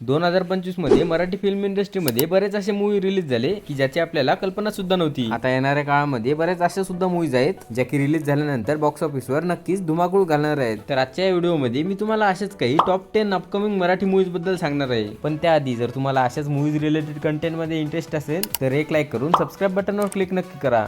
दोन हजार पंचवीसमध्ये मराठी फिल्म इंडस्ट्रीमध्ये बरेच असे मूवी रिलीज झाले की ज्याची आपल्याला कल्पना सुद्धा नव्हती. आता येणाऱ्या काळामध्ये बरेच अशा सुद्धा मूवीज आहेत ज्या की रिलीज झाल्यानंतर बॉक्स ऑफिसवर नक्कीच धुमाकूळ घालणार आहेत. तर आजच्या या व्हिडिओमध्ये मी तुम्हाला अशाच काही टॉप टेन अपकमिंग मराठी मूवीजबद्दल सांगणार आहे. पण त्याआधी जर तुम्हाला अशाच मूवीज रिलेटेड कंटेंटमध्ये इंटरेस्ट असेल तर एक लाईक करून सबस्क्राईब बटनवर क्लिक नक्की करा.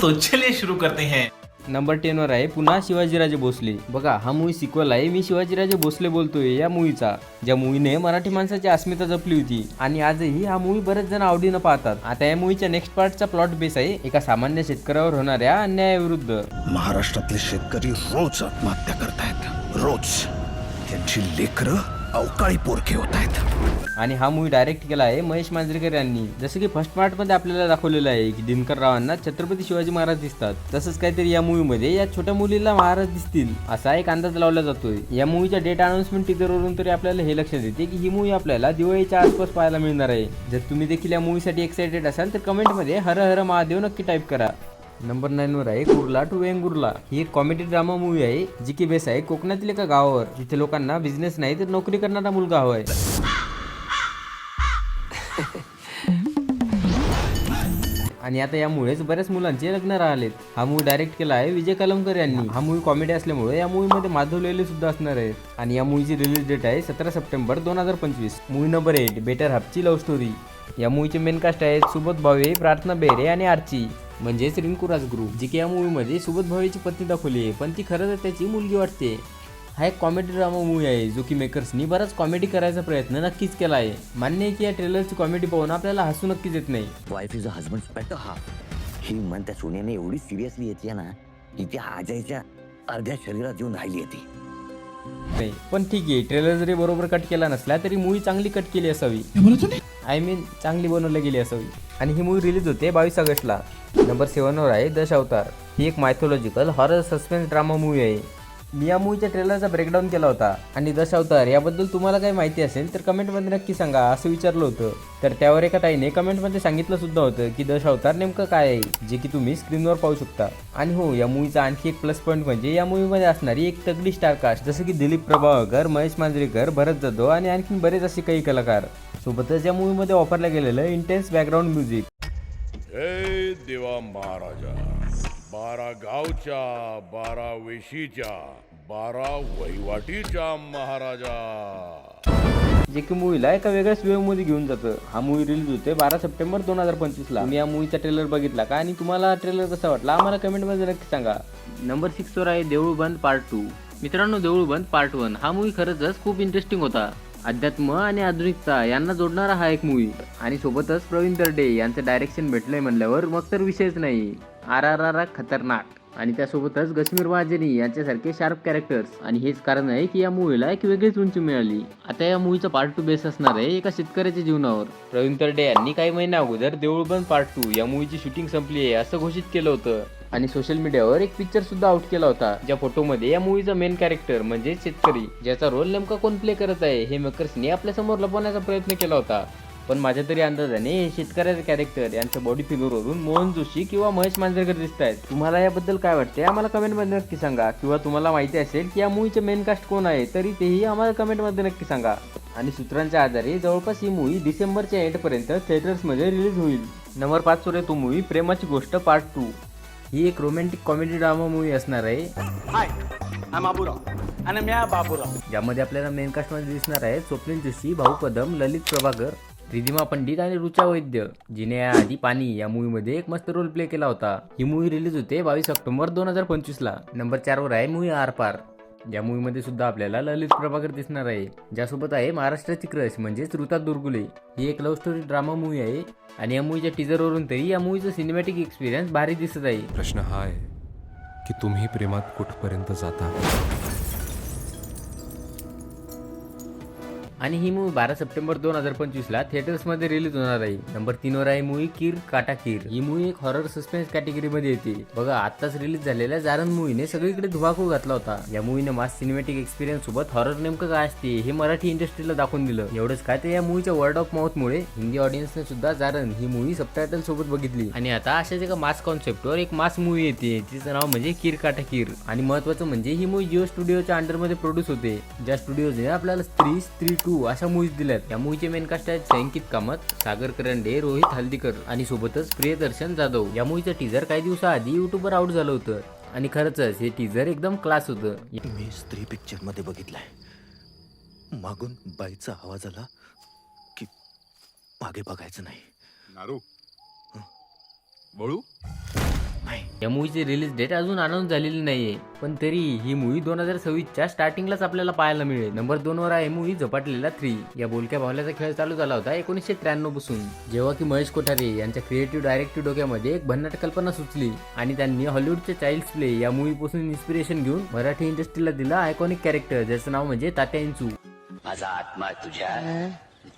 तो चलिए शुरू करते हैं. नंबर टेनवर आहे पुन्हा शिवाजीराजे भोसले. बघा हा मूवी सिक्वल आहे. मी शिवाजीराजे भोसले बोलतोय या मूवीचा ज्या मूवीने मराठी माणसाची अस्मिता जपली होती. आणि आजही हा मूवी बरेच जण आवडीनं पाहतात. आता या मूवीच्या नेक्स्ट पार्टचा प्लॉट बेस आहे. एका सामान्य शेतकऱ्यावर होणाऱ्या अन्यायाविरुद्ध महाराष्ट्रातले शेतकरी रोज आत्महत्या करतायत. रोज. त्यांची लेकरं अवकाळी पोरके होत आहेत. आणि हा मूवी डायरेक्ट केला आहे महेश मांजरेकर यांनी. जसं की फर्स्ट पार्टमध्ये आपल्याला दाखवलेलं आहे की दिनकर रावांना छत्रपती शिवाजी महाराज दिसतात. तसंच काहीतरी या मूवी मध्ये या छोट्या मुलीला महाराज दिसतील असा एक अंदाज लावला जातोय. या मूवीच्या डेट अनाउन्समेंट टीजरवरून तरी आपल्याला हे लक्षात येते की ही मूवी आपल्याला दिवाळीच्या आसपास पाहायला मिळणार आहे. जर तुम्ही देखील या मूवीसाठी एक्साइटेड असाल तर कमेंटमध्ये हर हर महादेव नक्की टाईप करा. नंबर नाईन वर आहे कुर्ला टू वेंगुर्ला. ही एक कॉमेडी ड्रामा मूवी आहे जी की बेस आहे कोकणातील एका गावावर. जिथे लोकांना बिझनेस नाही तर नोकरी करणारा मुलगा हवाय. आणि आता यामुळेच बऱ्याच मुलांचे लग्न राहिलेत. हा मूवी डायरेक्ट केला आहे विजय कलमकर यांनी. हा मूवी कॉमेडी असल्यामुळे या मूवीमध्ये माधव लेले सुद्धा असणार आहेत. आणि या मूवीची रिलीज डेट आहे सतरा सप्टेंबर दोन हजार पंचवीस. मूवी नंबर एट बेटर हाफची लव्ह स्टोरी या मूवीचे मेन कास्ट आहेत सुबोध भावे प्रार्थना बेहरे आणि आर्ची. म्हणजेच रिंकू राजगुरू जी की या मूवीमध्ये सुबोध भावेची पत्नी दाखवली आहे. पण ती खरं तर त्याची मुलगी वाटते. हा एक कॉमेडी ड्रामा मूवी आहे जो की मेकर्सनी बराच कॉमेडी करायचा प्रयत्न नक्कीच केला आहे. मान्य आहे की या ट्रेलरची कॉमेडी पाहून आपल्याला हसू नक्कीच येत नाही. Wife is a husband better half ही मन त्या सोन्याने एवढी सिरियसली येते ना की ती आजायच्या अर्ध्या शरीरात येऊन राहिली होती नाही पण ठीक आहे ट्रेलर जरी बरोबर कट केला नसला तरी मूवी चांगली कट केली असावी. आय मीन चांगली बनवली गेली असावी. आणि ही मूवी रिलीज होते बावीस ऑगस्टला. नंबर सेवनवर आहे दश अवतार ही एक mythological horror suspense drama movie आहे. मी या मूवीच्या ट्रेलरचा ब्रेकडाऊन केला होता. आणि दश अवतार याबद्दल तुम्हाला काही माहिती असेल तर कमेंटमध्ये नक्की सांगा असं विचारलं होतं. तर त्यावर एका ताईने कमेंटमध्ये सांगितलं सुद्धा होतं की दश अवतार नेमकं काय आहे जे की तुम्ही स्क्रीनवर पाहू शकता. आणि हो या मूवीचा आणखी एक प्लस पॉईंट म्हणजे या मूवीमध्ये असणारी एक तगडी स्टारकास्ट जसं की दिलीप प्रभावकर महेश मांजरेकर भरत जाधव आणि आणखीन बरेच असे काही कलाकार. सोबतच या मूवीमध्ये वापरलं गेलेलं इंटेन्स बॅकग्राऊंड म्युझिक जय देवा महाराजा. बारा गावच्या बारा वेशीच्या बारा वहिवाटीच्या महाराजा. जे की मूवीला एका वेगळ्याच वेवमध्ये घेऊन जातं. हा मूवी रिलीज होते बारा सप्टेंबर दोन हजार पंचवीसला. तुम्ही या मूवीचा ट्रेलर बघितला का? आणि तुम्हाला ट्रेलर कसा वाटला? आम्हाला कमेंटमध्ये नक्की सांगा. नंबर सिक्स वर आहे देऊळ बंद पार्ट टू मित्रांनो देऊळ बंद पार्ट वन हा मूवी खरंच खूप इंटरेस्टिंग होता. अध्यात्म आणि आधुनिकता यांना जोडणारा हा एक मूवी आणि सोबतच प्रवीण तरडे यांचं डायरेक्शन भेटलंय म्हणल्यावर मग तर विषयच नाही. आर आर आर खतरनाक. आणि त्यासोबतच गश्मीर महाजनी यांच्यासारखे शार्प कॅरेक्टर्स आणि हेच कारण आहे की या मूवीला एक वेगळीच उंची मिळाली. आता या मूवीचा पार्ट टू बेस असणार आहे एका शेतकऱ्याच्या जीवनावर. प्रवीण तरडे यांनी काही महिन्या अगोदर देऊळबंद पार्ट टू या मूवीची शूटिंग संपली आहे असं घोषित केलं होतं. आणि सोशल मीडियावर एक पिक्चर सुद्धा आउट केला होता. ज्या फोटोमध्ये या मूवीचा मेन कॅरेक्टर म्हणजे शेतकरी ज्याचा रोल नेमका कोण प्ले करत आहे हे मेकर्सनी आपल्यासमोर लपवण्याचा प्रयत्न केला होता. पण माझ्या तरी अंदाजाने शेतकऱ्याचे कॅरेक्टर यांच्या बॉडी फिगरवरून मोहन जोशी किंवा महेश मांजरेकर दिसत आहेत. तुम्हाला याबद्दल काय वाटते आम्हाला कमेंटमध्ये नक्की सांगा. किंवा तुम्हाला माहिती असेल की या मूवीचे मेन कास्ट कोण आहे तरी तेही आम्हाला कमेंटमध्ये नक्की सांगा. आणि सूत्रांच्या आधारे जवळपास ही मूवी डिसेंबरच्या एंडपर्यंत थिएटर्समध्ये रिलीज होईल. नंबर पाच वर तो मूवी प्रेमाची गोष्ट पार्ट टू ही एक रोमॅन्टिक कॉमेडी ड्रामा मूवी असणार आहे. आणि म्या बाबूराव ज्यामध्ये आपल्याला मेन कास्टमध्ये दिसणार आहे स्वप्नील जोशी भाऊ कदम ललित प्रभाकर. रिधिमा पंडित आणि रुचा वैद्य जिने आधी पाणी या मूवीमध्ये एक मस्त रोल प्ले केला होता. ही मूवी रिलीज होते बावीस ऑक्टोबर दोन हजार पंचवीसला. नंबर चारवर आहे मूवी आर पार. या मूवीमध्ये सुद्धा आपल्याला ललित प्रभाकर दिसणार आहे. ज्यासोबत आहे महाराष्ट्राची क्रश म्हणजेच ऋता दुर्गुले. ही एक लव्ह स्टोरी ड्रामा मूवी आहे आणि या मूवीच्या टीजरवरून तरी या मूवीचं सिनेमॅटिक एक्सपिरियन्स भारी दिसत आहे. प्रश्न हा आहे की तुम्ही प्रेमात कुठपर्यंत जाता? आणि ही मूवी बारा सप्टेंबर दोन हजार पंचवीसला थिएटर्समध्ये रिलीज होणार आहे. नंबर तीनवर आहे मूवी कीर काटा किर. ही मूवी एक हॉरर सस्पेन्स कॅटेगरीमध्ये येते. बघा आताच रिलीज झालेल्या जारण मूवीने सगळीकडे धुवाकूळ घातला होता. या मूवीने मास सिनेमॅटिक एक्सपिरियन्स सोबत हॉरर नेमकं काय असते हे मराठी इंडस्ट्रीला दाखवून दिलं. एवढंच काय तर या मूवीच्या वर्ड ऑफ माउथ मुळे हिंदी ऑडियन्सने सुद्धा जारण ही मूवी सबटायटल सोबत बघितली. आणि आता अशाच एका मास कॉन्सेप्टवर एक मास मूवी येते. तिचं नाव म्हणजे किर काटा किर. आणि महत्वाचं म्हणजे ही मूवी जिओ स्टुडिओच्या अंडरमध्ये प्रोड्यूस होते. ज्या स्टुडिओने आपल्याला स्त्री स्त्री टू टू अशा मूवीज दिल्यात या मूवीचे मेन कास्ट आहेत संकित कामत सागर करंडे रोहित हल्दीकर आणि सोबतच प्रियदर्शन जाधव. या मूवीचं टीजर काही दिवसाआधी युट्यूबवर आउट झालं होतं. आणि खरंच हे टीजर एकदम क्लास होतं. मी स्त्री पिक्चरमध्ये बघितलंय. मागून बाईचा आवाज आला की मागे बघायचं नाही. नारू. वळू. नाही या मूवीची रिलीज डेट अजून अनाऊन्स झालेली नाहीये. पण तरी ही मूवी दोन हजार सव्वीसच्या स्टार्टिंगलाच आपल्याला पाहायला मिळेल. नंबर दोन वर आहे मूवी झपाटलेला थ्री या बोलक्या भावल्याचा खेळ चालू झाला होता एकोणीसशे त्र्याण्णवपासून. जेव्हा की महेश कोठारे यांच्या क्रिएटिव्ह डायरेक्टिव्ह डोक्यामध्ये एक भन्नाट कल्पना सुचली आणि त्यांनी हॉलिवूडच्या चाइल्ड्स प्ले या मूवी पासून इन्स्पिरेशन घेऊन मराठी इंडस्ट्रीला दिला आयकॉनिक कॅरेक्टर ज्याचं नाव म्हणजे तात्या इंचू. माझा आत्मा तुझ्या.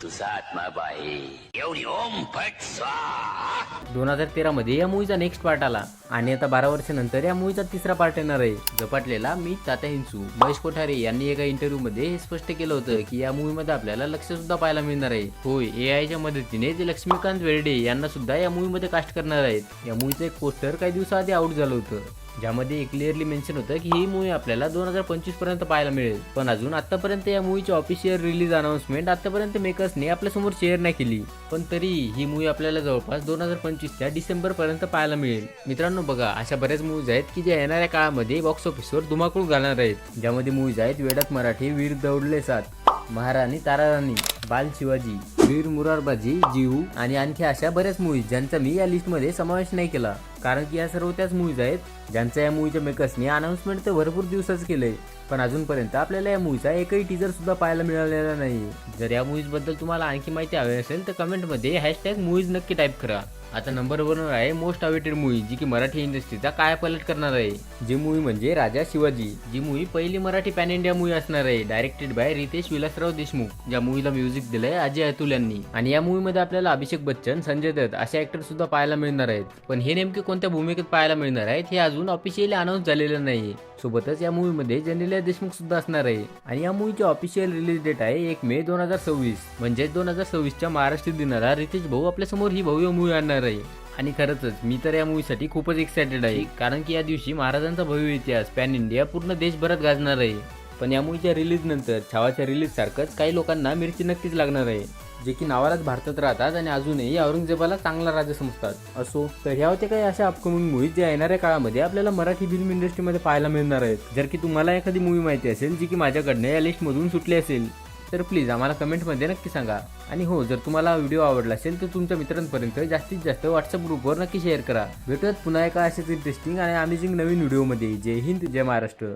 तुझा आत्मा बाई एवढी ओम फट स्वाहा. दोन हजार तेरा मध्ये या मूवीचा नेक्स्ट पार्ट आला. आणि आता बारा वर्षानंतर या मूवीचा तिसरा पार्ट येणार आहे. झपाटलेला मी तात्या हिंचू महेश कोठारे यांनी एका इंटरव्ह्यू मध्ये हे स्पष्ट केलं होतं की या मूवी मध्ये आपल्याला लक्ष सुद्धा पाहायला मिळणार आहे. होय ए आयच्या मदतीने ते लक्ष्मीकांत वेर्डे यांना सुद्धा या मूवी मध्ये कास्ट करणार आहेत. या मूवीचं एक पोस्टर काही दिवसाआधी आउट झालं होतं. ज्यामध्ये क्लिअरली मेन्शन होतं की ही मूवी आपल्याला दोन हजार पंचवीसपर्यंत पाहायला मिळेल. पण अजून आतापर्यंत या मूवीची ऑफिशियल रिलीज अनाउन्समेंट आतापर्यंत मेकर्सने आपल्यासमोर शेअर नाही केली. पण तरी ही मूवी आपल्याला जवळपास दोन हजार पंचवीसच्या डिसेंबर पर्यंत पाहायला मिळेल. मित्रांनो बघा अशा बऱ्याच मूवीज आहेत की ज्या येणाऱ्या काळामध्ये बॉक्स ऑफिसवर धुमाकूळ घालणार आहेत. ज्यामध्ये मूवीज आहेत वेडात मराठी वीर दौडले सात महाराणी ताराराणी बाल शिवाजी वीर मुरारबाजी जीव आणि आणखी अशा बऱ्याच मूवीज ज्यांचा मी या लिस्टमध्ये समावेश नाही केला. कारण की या सर्व त्याच मूवीज आहेत ज्यांच्या या मूवीच्या मेकर्सने अनाउन्समेंट तर भरपूर दिवसाच केलंय पण अजूनपर्यंत आपल्याला या मूवीचा एकही टीजर सुद्धा पाहायला मिळालेला नाही. जर या मूवीजबद्दल तुम्हाला आणखी माहिती हवी असेल तर कमेंटमध्ये हॅशटॅग मूवीज नक्की टाईप करा. आता नंबर वन वर आहे मोस्ट अवेटेड मूवी जी की मराठी इंडस्ट्रीचा काय पलट करणार आहे? जी मूवी म्हणजे राजा शिवाजी. जी मूवी पहिली मराठी पॅन इंडिया मूवी असणार आहे डायरेक्टेड बाय रितेश विलासराव देशमुख ज्या मूवीला म्युझिक दिलंय अजय अतुल यांनी. आणि या मूवीमध्ये आपल्याला अभिषेक बच्चन संजय दत्त असे ऍक्टर सुद्धा पाहायला मिळणार आहेत. पण हे नेमके कोणत्या भूमिकेत पाहायला मिळणार आहेत हे अजून ऑफिशियली अनाऊन्स झालेलं नाही सोबतच या मूवीमध्ये जनिलिया देशमुख सुद्धा असणार आहे. आणि या मूवीची ऑफिशियल रिलीज डेट आहे एक मे दोन हजार सव्वीस. म्हणजेच दोन हजार सव्वीसच्या महाराष्ट्र दिनाला रितेश भाऊ आपल्यासमोर ही भव्य मूवी आणणार आहे. आणि खरंच मी तर या मूवीसाठी खूपच एक्सायटेड आहे. कारण की या दिवशी महाराजांचा भव्य इतिहास पॅन इंडिया पूर्ण देशभरात गाजणार आहे. पण या मूवीच्या रिलीजनंतर छावाच्या रिलीजसारखंच काही लोकांना मिरची नक्कीच लागणार आहे जे की नावालाच भारतात राहतात आणि अजूनही औरंगजेबाला चांगला राजा समजतात. असो तर ह्या होत्या काही अशा अपकमिंग मूवीज ज्या येणाऱ्या काळामध्ये आपल्याला मराठी फिल्म इंडस्ट्रीमध्ये पाहायला मिळणार आहेत. जर की तुम्हाला एखादी मूवी माहिती असेल जी की माझ्याकडनं या लिस्टमधून सुटली असेल तर प्लीज आम्हाला कमेंटमध्ये नक्की सांगा. आणि हो जर तुम्हाला व्हिडिओ आवडला असेल तर तुमच्या मित्रांपर्यंत जास्तीत जास्त व्हॉट्सअप ग्रुपवर नक्की शेअर करा. भेटूयात पुन्हा एका अशाच इंटरेस्टिंग आणि अमेझिंग नवीन व्हिडिओमध्ये जय हिंद जय महाराष्ट्र.